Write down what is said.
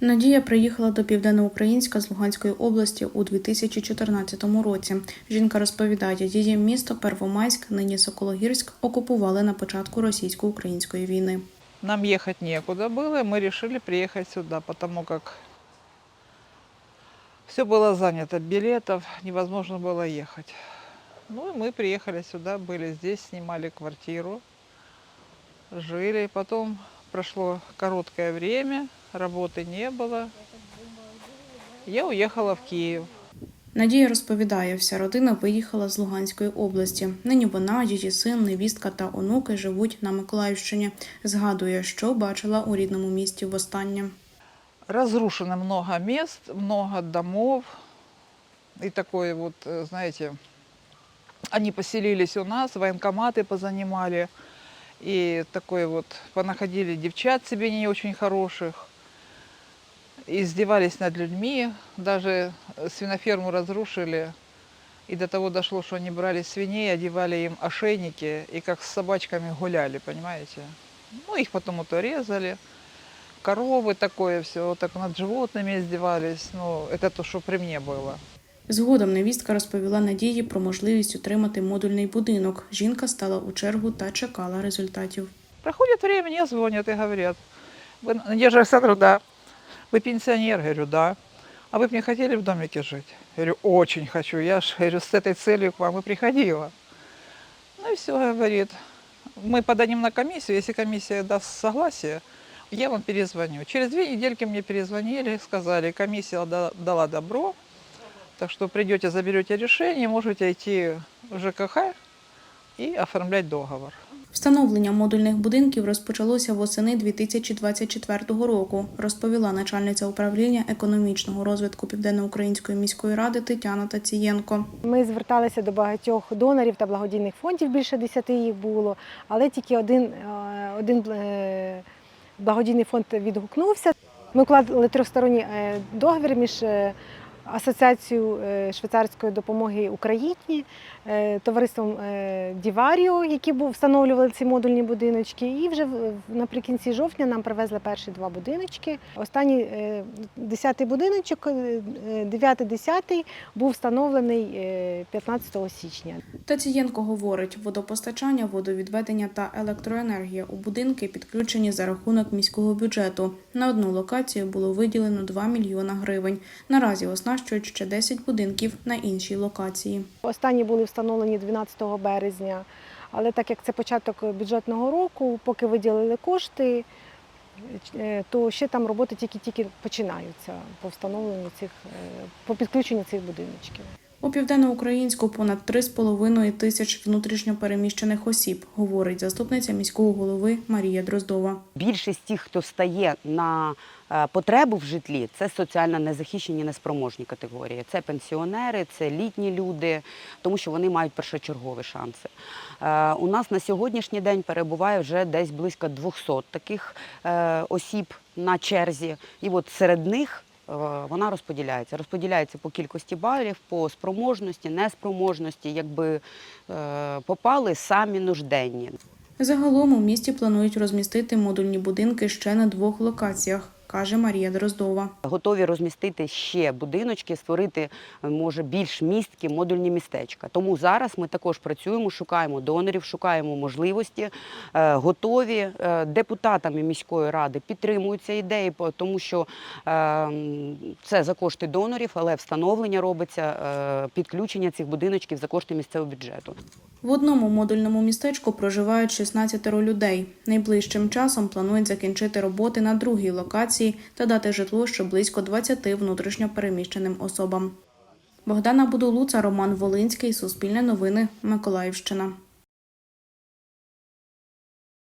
Надія приїхала до Південноукраїнська з Луганської області у 2014 році. Жінка розповідає, її місто Первомайськ, нині Сокологірськ, окупували на початку російсько-української війни. Нам ехать некуда было, и мы решили приехать сюда, потому как все было занято, билетов невозможно было ехать. Ну и мы приехали сюда, были здесь, снимали квартиру, жили. Потом прошло короткое время, работы не было. Я уехала в Киев. Надія розповідає, вся родина виїхала з Луганської області. Нині вона, її син, невістка та онуки живуть на Миколаївщині. Згадує, що бачила у рідному місті востаннє. Разрушено много мест, много домов. И такое вот, э, знаете, они поселились у нас, военкоматы позанимали. И такое вот, понаходили девчат себе не очень хороших. Издевались над людьми. Даже э, свиноферму разрушили. И до того дошло, что они брали свиней, одевали им ошейники и как с собачками гуляли, понимаете? Ну, их потом вот резали коровы такое все, вот так над животными издевались. Ну, это то, что при мне было. Згодом невістка розповіла Надії про можливість отримати модульний будинок. Жінка стала у чергу та чекала результатів. Проходит время, мне звонят и говорят, вы, Надежда Александровна, да, вы пенсионер? Говорю, да. А вы бы не хотели в домике жить? Говорю, очень хочу. Я ж, говорю, с этой целью к вам и приходила. Ну и все, говорит. Мы подадим на комиссию, если комиссия даст согласие, я вам перезвоню. Через две недельки мне перезвонили, сказали, комиссия да- дала добро, так что придете, заберете решение, можете идти в ЖКХ и оформлять договор. Встановлення модульних будинків розпочалося восени 2024 року, розповіла начальниця управління економічного розвитку Південноукраїнської міської ради Тетяна Тацієнко. Ми зверталися до багатьох донорів та благодійних фондів, більше десяти їх було, але тільки один, е, один е, благодійний фонд відгукнувся. Ми вкладали трьохсторонній е, договір між е, Асоціацією е, швейцарської допомоги Україні, е, товариством е, Діваріо, які був, встановлювали ці модульні будиночки. І вже наприкінці жовтня нам привезли перші два будиночки. Останній е, десятий будиночок, е, дев'ятий десятий, був встановлений е, 15 січня. Тацієнко говорить, водопостачання, водовідведення та електроенергія у будинки підключені за рахунок міського бюджету. На одну локацію було виділено 2 мільйона гривень. Наразі оснащують ще 10 будинків на іншій локації. Останні були встановлені 12 березня, але так як це початок бюджетного року, поки виділили кошти, е, то ще там роботи тільки-тільки починаються по встановленню цих, е, по підключенню цих будиночків. Південноукраїнську понад 3,5 тисяч внутрішньопереміщених осіб, говорить заступниця міського голови Марія Дроздова. Більшість тих, хто стає на е, потребу в житлі, це соціально незахищені, неспроможні категорії. Це пенсіонери, це літні люди, тому що вони мають першочергові шанси. Е, У нас на сьогоднішній день перебуває вже десь близько 200 таких е, осіб на черзі, і от серед них. Е, Вона розподіляється. Розподіляється по кількості балів, по спроможності, неспроможності, якби е, попали самі нужденні. Загалом у місті планують розмістити модульні будинки ще на двох локаціях, каже Марія Дроздова. Готові розмістити ще будиночки, створити е, може більш місткі модульні містечка. Тому зараз ми також працюємо, шукаємо донорів, шукаємо можливості, е, готові Е, депутатами міської ради підтримують ці ідеї, тому що це за кошти донорів, але встановлення робиться підключення цих будиночків за кошти місцевого бюджету. В одному модульному містечку проживають 16 людей. Найближчим часом планують закінчити роботи на другій локації та дати житло ще близько 20 внутрішньопереміщеним особам. Богдана Будулуца, Роман Волинський, Суспільне новини, Миколаївщина.